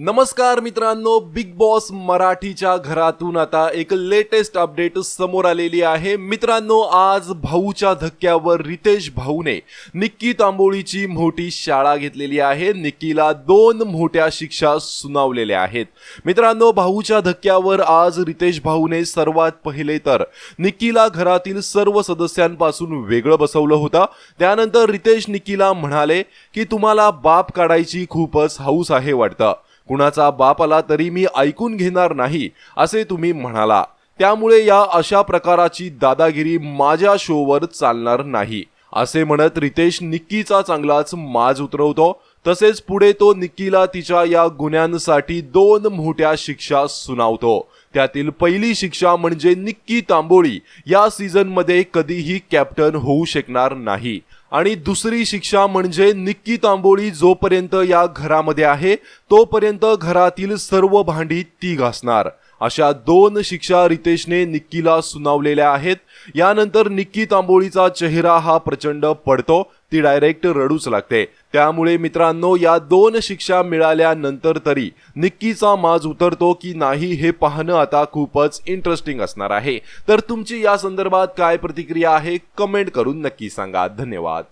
नमस्कार मित्रांनो big boss मराठीच्या घरातून आता एक लेटेस्ट अपडेट समोर आलेली आहे. मित्रांनो आज भाऊच्या धक्क्यावर रितेश भाऊने निक्की तांबोळीची मोठी शाळा घेतलेली आहे. निक्कीला दोन मोठ्या शिक्षा सुनावलेल्या आहेत. मित्रांनो भाऊच्या धक्क्यावर आज रितेश भाऊने सर्वात पहिले तर निक्कीला घरातील सर्व सदस्यांपासून वेगळं बसवलं होतं. त्यानंतर रितेश निक्कीला म्हणाले की तुम्हाला बाप काढायची खूपच हौस आहे वाटतं. कुणाचा बाप आला तरी मी ऐकून घेणार नाही असे तुम्ही म्हणाला. त्यामुळे या अशा प्रकाराची दादागिरी माझ्या शोवर चालणार नाही असे म्हणत रितेश निक्कीचा चांगलाच माज उतरवतो. तसेच पुढे तो निक्कीला तिच्या या गुन्ह्यांसाठी दोन मोठ्या शिक्षा सुनावतो. त्यातील पहिली शिक्षा म्हणजे निक्की तांबोळी. या सीझनमध्ये कधीही कॅप्टन होऊ शकणार नाही. आणि दुसरी शिक्षा म्हणजे निक्की तांबोळी जोपर्यंत या घरामध्ये आहे तोपर्यंत घरातील सर्व भांडी ती घासणार. अशा दोन शिक्षा रितेशने निक्कीला सुनावलेल्या आहेत. यानंतर निक्की तांबोळीचा चेहरा हा प्रचंड पडतो. ती डायरेक्ट रडूच लागते. त्यामुळे मित्रांनो या दोन शिक्षा मिळाल्यानंतर तरी निक्कीचा माज उतरतो की नाही हे पाहणं आता खूपच इंटरेस्टिंग असणार आहे. तर तुमची या संदर्भात काय प्रतिक्रिया आहे कमेंट करून नक्की सांगा. धन्यवाद.